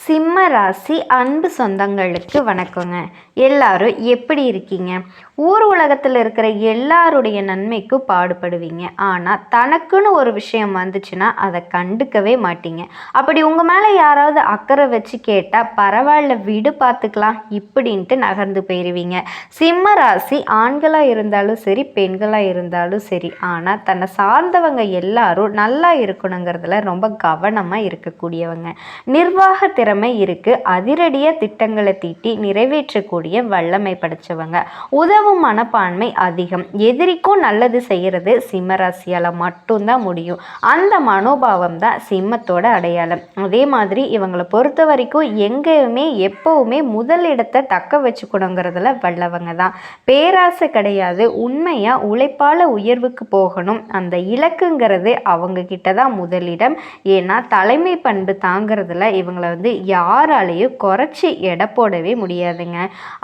சிம்ம ராசி அன்பு சொந்தங்களுக்கு வணக்கங்க. எல்லாரும் எப்படி இருக்கீங்க? ஊர் உலகத்தில் இருக்கிற எல்லாருடைய நன்மைக்கும் பாடுபடுவீங்க. ஆனால் தனக்குன்னு ஒரு விஷயம் வந்துச்சுன்னா அதை கண்டுக்கவே மாட்டீங்க. அப்படி உங்கள் மேலே யாராவது அக்கறை வச்சு கேட்டால் பரவாயில்ல விடு பார்த்துக்கலாம் இப்படின்ட்டு நகர்ந்து போயிடுவீங்க சிம்ம ராசி ஆண்களாக இருந்தாலும் சரி பெண்களாக இருந்தாலும் சரி. ஆனால் தன்னை சார்ந்தவங்க எல்லாரும் நல்லா இருக்கணுங்கிறதுல ரொம்ப கவனமாக இருக்கக்கூடியவங்க. நிர்வாக திறமை இருக்குது அதிரடியாக திட்டங்களை தீட்டி நிறைவேற்றக்கூடிய வல்லமை படைச்சவங்க. உதவும் மனப்பான்மை அதிகம். எதிரிக்கும் நல்லது செய்கிறது சிம்மராசியால் மட்டும்தான் முடியும். அந்த மனோபாவம் தான் சிம்மத்தோட அடையாளம். அதே மாதிரி இவங்களை பொறுத்த வரைக்கும் எங்கேயுமே எப்போவுமே முதல் இடத்தை தக்க வச்சுக்கணுங்கிறதுல வல்லவங்க தான். பேராசை கிடையாது. உண்மையாக உழைப்பால உயர்வுக்கு போகணும். அந்த இலக்குங்கிறது அவங்க கிட்ட தான் முதலிடம். ஏன்னா தலைமை பண்பு தாங்கிறதுல இவங்களை வந்து யாராலையும் குறைச்சி எடை போடவே முடியாதுங்க.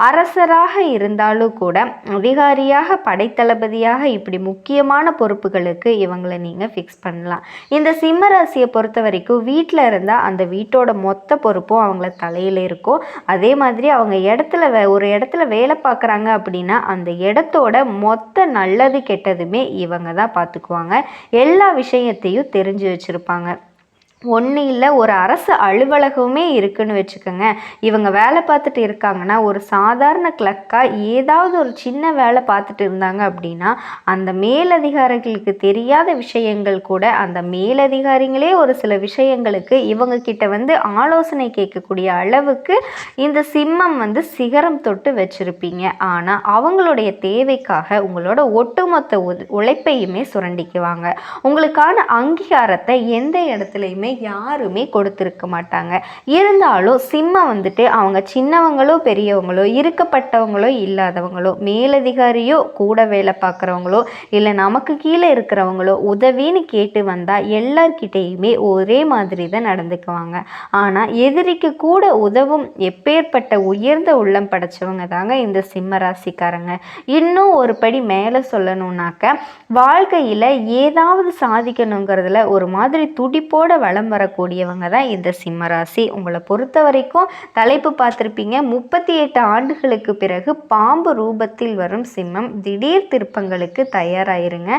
அரசராக இருந்தாலும் கூட அதிகாரியாக படைத்தளபதியாக இப்படி முக்கியமான பொறுப்புகளுக்கு இவங்களை நீங்கள் ஃபிக்ஸ் பண்ணலாம். இந்த சிம்ம ராசியை பொறுத்த வரைக்கும் வீட்டில் இருந்தால் அந்த வீட்டோட மொத்த பொறுப்பும் அவங்கள தலையில் இருக்கும். அதே மாதிரி அவங்க இடத்துல வே ஒரு இடத்துல வேலை பார்க்குறாங்க அப்படின்னா அந்த இடத்தோட மொத்த நல்லது கெட்டதுமே இவங்க தான் பார்த்துக்குவாங்க. எல்லா விஷயத்தையும் தெரிஞ்சு வச்சுருப்பாங்க. ஒன்று இல்லை ஒரு அரசு அலுவலகமே இருக்குன்னு வச்சுக்கோங்க. இவங்க வேலை பார்த்துட்டு இருக்காங்கன்னா ஒரு சாதாரண கிளக்காக ஏதாவது ஒரு சின்ன வேலை பார்த்துட்டு இருந்தாங்க அப்படின்னா அந்த மேலதிகாரிகளுக்கு தெரியாத விஷயங்கள் கூட அந்த மேலதிகாரிங்களே ஒரு சில விஷயங்களுக்கு இவங்க கிட்ட வந்து ஆலோசனை கேட்கக்கூடிய அளவுக்கு இந்த சிம்மம் வந்து சிகரம் தொட்டு வச்சுருப்பீங்க. ஆனால் அவங்களுடைய தேவைக்காக உங்களோட ஒட்டுமொத்த உ- உழைப்பையுமே சுரண்டிக்குவாங்க. உங்களுக்கான அங்கீகாரத்தை எந்த இடத்துலையுமே யாருமே கொடுத்துருக்க மாட்டாங்க. இருந்தாலும் சிம்மம் வந்துட்டு அவங்க சின்னவங்களோ பெரியவங்களோ இருக்கப்பட்டவங்களோ இல்லாதவங்களோ மேலதிகாரியோ கூட வேலை பார்க்குறவங்களோ இல்லை நமக்கு கீழே இருக்கிறவங்களோ உதவின்னு கேட்டு வந்தால் எல்லார்கிட்டேயுமே ஒரே மாதிரி தான் நடந்துக்குவாங்க. ஆனால் எதிரிக்கு கூட உதவும் எப்பேற்பட்ட உயர்ந்த உள்ளம் படைச்சவங்க தாங்க இந்த சிம்ம ராசிக்காரங்க. இன்னும் ஒரு படி மேலே சொல்லணும்னாக்க வாழ்க்கையில் ஏதாவது சாதிக்கணுங்கிறதுல ஒரு மாதிரி துடிப்போட வளம் வரக்கூடியவங்க தான் இந்த சிம்மராசி உங்களை பொறுத்த வரைக்கும் தலைப்பு பார்த்துருப்பீங்க. முப்பத்தி எட்டு ஆண்டுகளுக்கு பிறகு பாம்பு ரூபத்தில் வரும் சிம்மம் திடீர் திருப்பங்களுக்கு தயாராயிருங்க.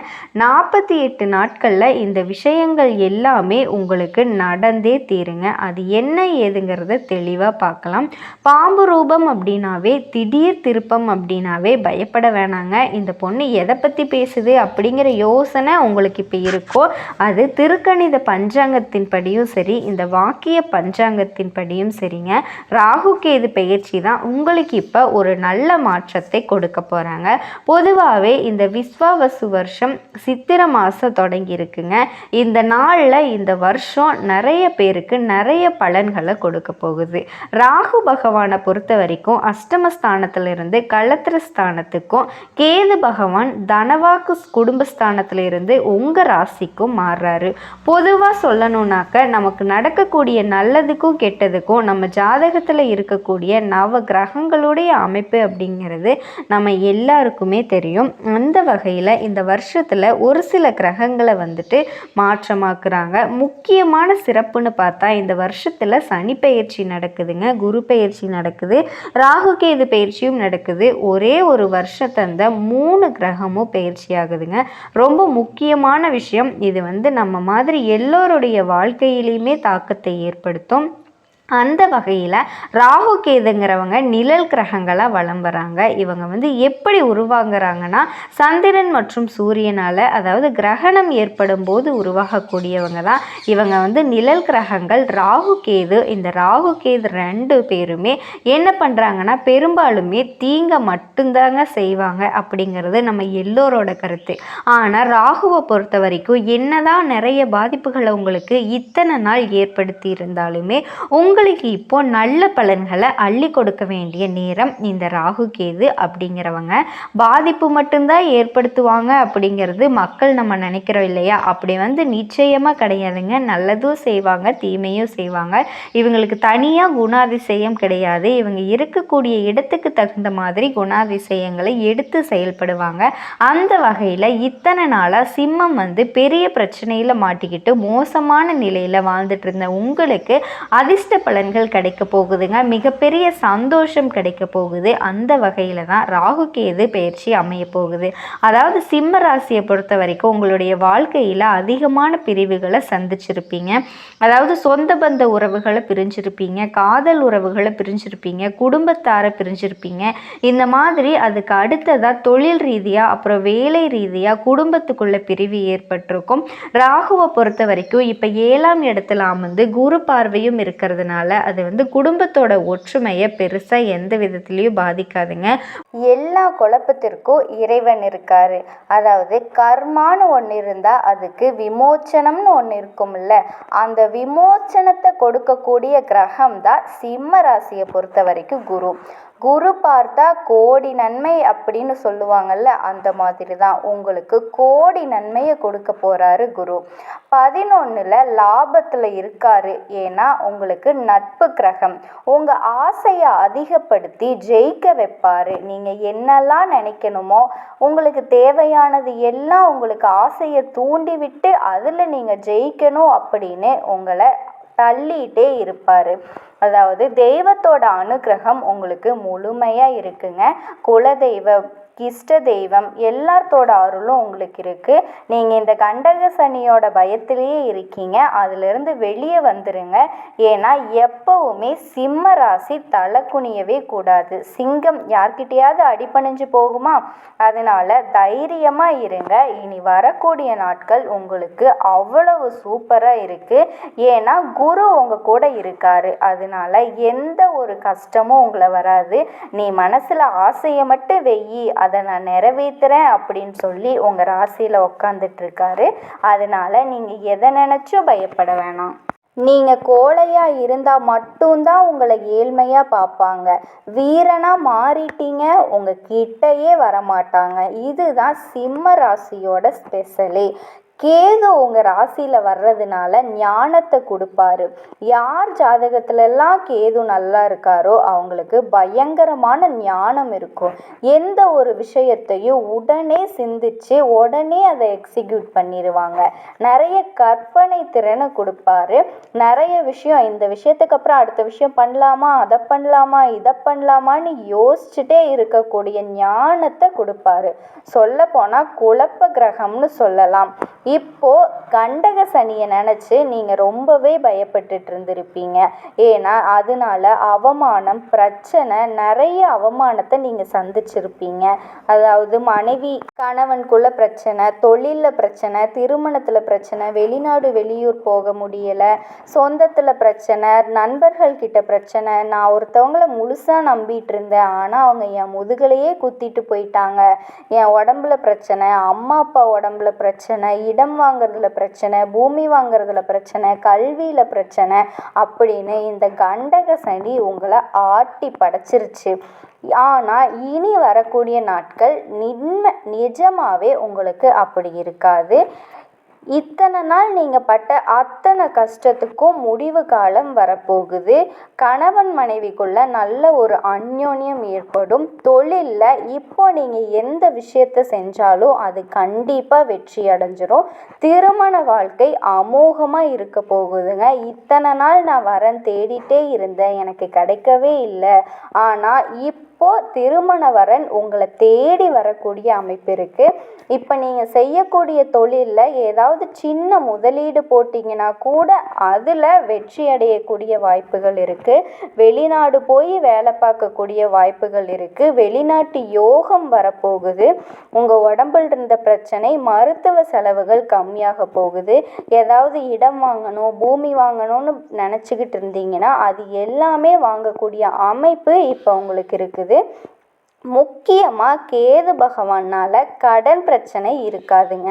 நாற்பத்தி எட்டு நாட்களில் இந்த விஷயங்கள் எல்லாமே உங்களுக்கு நடந்தே தீருங்க. அது என்ன ஏதுங்கிறத தெளிவாக பார்க்கலாம். பாம்பு ரூபம் அப்படின்னாவே திடீர் திருப்பம் அப்படின்னாவே பயப்பட வேணாங்க. இந்த பொண்ணு எதை பற்றி பேசுது அப்படிங்கிற யோசனை உங்களுக்கு இப்போ இருக்கோ அது திருக்கணித பஞ்சாங்கத்தின் படியும் சரி இந்த வாக்கிய பஞ்சாங்கத்தின் படியும் சரிங்க. ராகு கேது பெயர்ச்சி தான் உங்களுக்கு இப்போ ஒரு நல்ல மாற்றத்தை கொடுக்க போகிறாங்க பொதுவாகவே இந்த விஸ்வாவசு வருஷம் சித்திரை மாதம் தொடங்கி இருக்குங்க. இந்த நாளில் இந்த வருஷம் நிறைய பேருக்கு நிறைய பலன்களை கொடுக்க போகுது. ராகு பகவானை பொறுத்த வரைக்கும் அஷ்டமஸ்தானத்திலிருந்து களத்திர ஸ்தானத்துக்கும் கேது பகவான் தனவாக்கு குடும்பஸ்தானத்திலிருந்து உங்கள் ராசிக்கும் மாறுறாரு. பொதுவாக சொல்லணும்னா சொல்லணும்னாக்க நமக்கு நடக்கக்கூடிய நல்லதுக்கும் கெட்டதுக்கும் நம்ம ஜாதகத்தில் இருக்கக்கூடிய நவ கிரகங்களுடைய அமைப்பு அப்படிங்கிறது நம்ம எல்லாருக்குமே தெரியும். அந்த வகையில் இந்த வருஷத்தில் ஒரு சில கிரகங்களை வந்துட்டு மாற்றமாக்குறாங்க. முக்கியமான சிறப்புன்னு பார்த்தா இந்த வருஷத்தில் சனி பெயர்ச்சி நடக்குதுங்க. குரு பெயர்ச்சி நடக்குது. ராகு கேது பயிற்சியும் நடக்குது. ஒரே ஒரு வருஷத்தை அந்த மூணு கிரகமும் பயிற்சி ஆகுதுங்க. ரொம்ப முக்கியமான விஷயம். இது வந்து நம்ம மாதிரி எல்லோருடைய வாழ்க்கையிலையுமே தாக்கத்தை ஏற்படுத்தும். அந்த வகையில் ராகு கேதுங்கிறவங்க நிழல் கிரகங்களாக வளம் வராங்க இவங்க வந்து எப்படி உருவாகுறாங்கன்னா சந்திரன் மற்றும் சூரியனால் அதாவது கிரகணம் ஏற்படும் போது உருவாகக்கூடியவங்க தான். இவங்க வந்து நிழல் கிரகங்கள் ராகு கேது இந்த ராகு கேது ரெண்டு பேருமே என்ன பண்ணுறாங்கன்னா பெரும்பாலுமே தீங்க மட்டும்தாங்க செய்வாங்க அப்படிங்கிறது நம்ம எல்லோரோட கருத்து. ஆனால் ராகுவை பொறுத்த வரைக்கும் என்னதான் நிறைய பாதிப்புகளை உங்களுக்கு இத்தனை நாள் ஏற்படுத்தி இருந்தாலுமே உங்களுக்கு இப்போ நல்ல பலன்களை அள்ளி கொடுக்க வேண்டிய நேரம் இந்த ராகு கேது அப்படிங்கிறவங்க. பாதிப்பு மட்டும்தான் ஏற்படுத்துவாங்க அப்படிங்கிறது மக்கள் நம்ம நினைக்கிறோம் இல்லையா? அப்படி வந்து நிச்சயமாக கிடையாதுங்க. நல்லதும் செய்வாங்க தீமையும் செய்வாங்க. இவங்களுக்கு தனியாக குணாதிசயம் கிடையாது. இவங்க இருக்கக்கூடிய இடத்துக்கு தகுந்த மாதிரி குணாதிசயங்களை எடுத்து செயல்படுவாங்க. அந்த வகையில் இத்தனை நாளாக சிம்மம் வந்து பெரிய பிரச்சனையில் மாட்டிக்கிட்டு மோசமான நிலையில் வாழ்ந்துட்டு இருந்த உங்களுக்கு அதிர்ஷ்ட பலன்கள் கிடைக்க போகுதுங்க. மிகப்பெரிய சந்தோஷம் கிடைக்க போகுது. அந்த வகையில் தான் ராகு கேது பயிற்சி அமைய போகுது. அதாவது சிம்ம ராசியை பொறுத்த வரைக்கும் உங்களுடைய வாழ்க்கையில் அதிகமான பிரிவுகளை சந்திச்சிருப்பீங்க. அதாவது சொந்த பந்த உறவுகளை பிரிஞ்சிருப்பீங்க. காதல் உறவுகளை பிரிஞ்சிருப்பீங்க. குடும்பத்தாரை பிரிஞ்சிருப்பீங்க. இந்த மாதிரி அதுக்கு அடுத்ததாக தொழில் ரீதியாக அப்புறம் வேலை ரீதியாக குடும்பத்துக்குள்ள பிரிவு ஏற்பட்டிருக்கும். ராகுவை பொறுத்த வரைக்கும் இப்போ ஏழாம் இடத்துல அமர்ந்து குரு பார்வையும் இருக்கிறதுனால அது வந்து குடும்பத்தோட ஒற்றுமையை பெருசாக எந்த விதத்துலேயும் பாதிக்காதுங்க. எல்லா குழப்பத்திற்கும் இறைவன் இருக்கார். அதாவது கர்மான்னு ஒன்று இருந்தால் அதுக்கு விமோச்சனம்னு ஒன்று இருக்கும்ல. அந்த விமோச்சனத்தை கொடுக்கக்கூடிய கிரகம் தான் சிம்ம ராசியை பொறுத்த வரைக்கும் குரு. குரு பார்த்தா கோடி நன்மை அப்படின்னு சொல்லுவாங்கல்ல அந்த மாதிரி தான் உங்களுக்கு கோடி நன்மையை கொடுக்க போகிறாரு குரு. பதினொன்றில் லாபத்தில் இருக்காரு. ஏன்னா உங்களுக்கு நட்பு கிரகம். உங்கள் ஆசையை அதிகப்படுத்தி ஜெயிக்க வைப்பார். நீங்கள் என்னெல்லாம் நினைக்கணுமோ உங்களுக்கு தேவையானது எல்லாம் உங்களுக்கு ஆசையை தூண்டிவிட்டு அதில் நீங்கள் ஜெயிக்கணும் அப்படின்னு உங்களை தள்ளிகிட்டே இருப்பார். அதாவது தெய்வத்தோட அனுகிரகம் உங்களுக்கு முழுமையாக இருக்குங்க. குலதெய்வம் இஷ்ட தெய்வம் எல்லாத்தோட அருளும் உங்களுக்கு இருக்குது நீங்கள் இந்த கண்டக சனியோட பயத்திலேயே இருக்கீங்க. அதிலிருந்து வெளியே வந்துடுங்க ஏன்னா எப்போவுமே சிம்ம ராசி தலை குனியவே கூடாது. சிங்கம் யார்கிட்டயாவது அடிப்பணிஞ்சு போகுமா? அதனால் தைரியமாக இருங்க. இனி வரக்கூடிய நாட்கள் உங்களுக்கு அவ்வளவு சூப்பராக இருக்குது ஏன்னா குரு உங்கள் கூட இருக்காரு. அதனால எந்த ஒரு கஷ்டமும் உங்களை வராது. நீ மனசில் ஆசையை மட்டும் வெயி. அதை நான் நிறைவேற்றுறேன் அப்படின்னு சொல்லி உங்கள் ராசியில் உக்காந்துட்ருக்காரு அதனால் நீங்கள் எதை நினச்சும் பயப்பட வேணாம். நீங்கள் கோழையாக இருந்தால் மட்டும்தான் உங்களை ஏழ்மையாக பார்ப்பாங்க. வீரனாக மாறிட்டீங்க உங்கள் கிட்டையே வரமாட்டாங்க. இதுதான் சிம்ம ராசியோட ஸ்பெஷலே கேது உங்கள் ராசியில் வர்றதுனால ஞானத்தை கொடுப்பாரு. யார் ஜாதகத்துலலாம் கேது நல்லா இருக்காரோ அவங்களுக்கு பயங்கரமான ஞானம் இருக்கும். எந்த ஒரு விஷயத்தையும் உடனே சிந்திச்சு உடனே அதை எக்ஸிக்யூட் பண்ணிடுவாங்க நிறைய கற்பனை திறனை கொடுப்பாரு. நிறைய விஷயம் இந்த விஷயத்துக்கு அப்புறம் அடுத்த விஷயம் பண்ணலாமா அதை பண்ணலாமா இதை பண்ணலாமான்னு யோசிச்சுட்டே இருக்கக்கூடிய ஞானத்தை கொடுப்பாரு. சொல்ல போனால் குழப்ப கிரகம்னு சொல்லலாம். இப்போ கண்டக சனியை நினச்சி நீங்கள் ரொம்பவே பயப்பட்டுட்டு இருந்திருப்பீங்க. ஏன்னா அதனால அவமானம் பிரச்சனை நிறைய அவமானத்தை நீங்கள் சந்திச்சிருப்பீங்க. அதாவது மனைவி கணவனுக்குள்ள பிரச்சனை தொழிலில் பிரச்சனை திருமணத்தில் பிரச்சனை வெளிநாடு வெளியூர் போக முடியலை சொந்தத்தில் பிரச்சனை நண்பர்கள் கிட்ட பிரச்சனை. நான் ஒருத்தவங்கள முழுசாக நம்பிட்டு இருந்தேன். ஆனால் அவங்க என் முதுகலையே குத்திட்டு போயிட்டாங்க. என் உடம்புல பிரச்சனை அம்மா அப்பா உடம்புல பிரச்சனை இடம் வாங்குறதுல பிரச்சனை பூமி வாங்குறதுல பிரச்சனை கல்வியில் பிரச்சனை அப்படின்னு இந்த கண்டக சனி உங்களை ஆட்டி படைச்சிருச்சு. ஆனால் இனி வரக்கூடிய நாட்கள் நின்ம நிஜமாகவே உங்களுக்கு அப்படி இருக்காது. இத்தனை நாள் நீங்கள் பட்ட அத்தனை கஷ்டத்துக்கும் முடிவு காலம் வரப்போகுது. கணவன் மனைவிக்குள்ள நல்ல ஒரு அந்யோன்யம் ஏற்படும். தொழிலில் இப்போ நீங்கள் எந்த விஷயத்த செஞ்சாலும் அது கண்டிப்பாக வெற்றி அடைஞ்சிரும். திருமண வாழ்க்கை அமோகமாக இருக்க போகுதுங்க. இத்தனை நாள் நான் வரேன் தேடிட்டே இருந்தேன். எனக்கு கிடைக்கவே இல்லை. ஆனால் இப்போ இப்போது திருமண வரன் உங்களை தேடி வரக்கூடிய அமைப்பு இருக்குது இப்போ நீங்கள் செய்யக்கூடிய தொழிலில் ஏதாவது சின்ன முதலீடு போட்டிங்கன்னா கூட அதில் வெற்றி அடையக்கூடிய வாய்ப்புகள் இருக்குது வெளிநாடு போய் வேலை பார்க்கக்கூடிய வாய்ப்புகள் இருக்குது வெளிநாட்டு யோகம் வரப்போகுது. உங்கள் உடம்பில் இருந்த பிரச்சனை மருத்துவ செலவுகள் கம்மியாக போகுது. ஏதாவது இடம் வாங்கணும் பூமி வாங்கணும்னு நினச்சிக்கிட்டு இருந்தீங்கன்னா அது எல்லாமே வாங்கக்கூடிய அமைப்பு இப்போ உங்களுக்கு இருக்குது. முக்கியமாக கேது பகவானால் கடன் பிரச்சனை இருக்காதுங்க.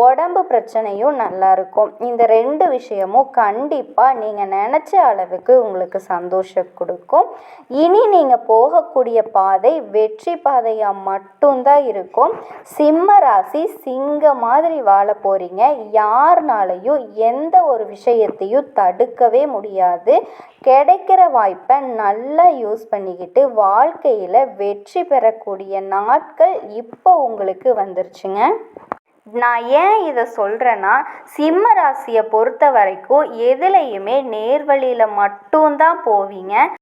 உடம்பு பிரச்சனையும் நல்லா இருக்கும். இந்த ரெண்டு விஷயமும் கண்டிப்பாக நீங்கள் நினச்ச அளவுக்கு உங்களுக்கு சந்தோஷம் கொடுக்கும். இனி நீங்கள் போகக்கூடிய பாதை வெற்றி பாதையாக மட்டும்தான் இருக்கும். சிம்ம ராசி சிங்க மாதிரி வாழ போகிறீங்க யாருனாலையும் எந்த ஒரு விஷயத்தையும் தடுக்கவே முடியாது. கிடைக்கிற வாய்ப்பை நல்லா யூஸ் பண்ணிக்கிட்டு வாழ்க்கையில் வெற்றி பெறக்கூடிய நாட்கள் இப்போ உங்களுக்கு வந்துருச்சுங்க. நான் ஏன் இதை சொல்கிறேன்னா சிம்ம ராசியை பொறுத்த வரைக்கும் எதுலேயுமே நேர்வழியில் மட்டும்தான் போவீங்க.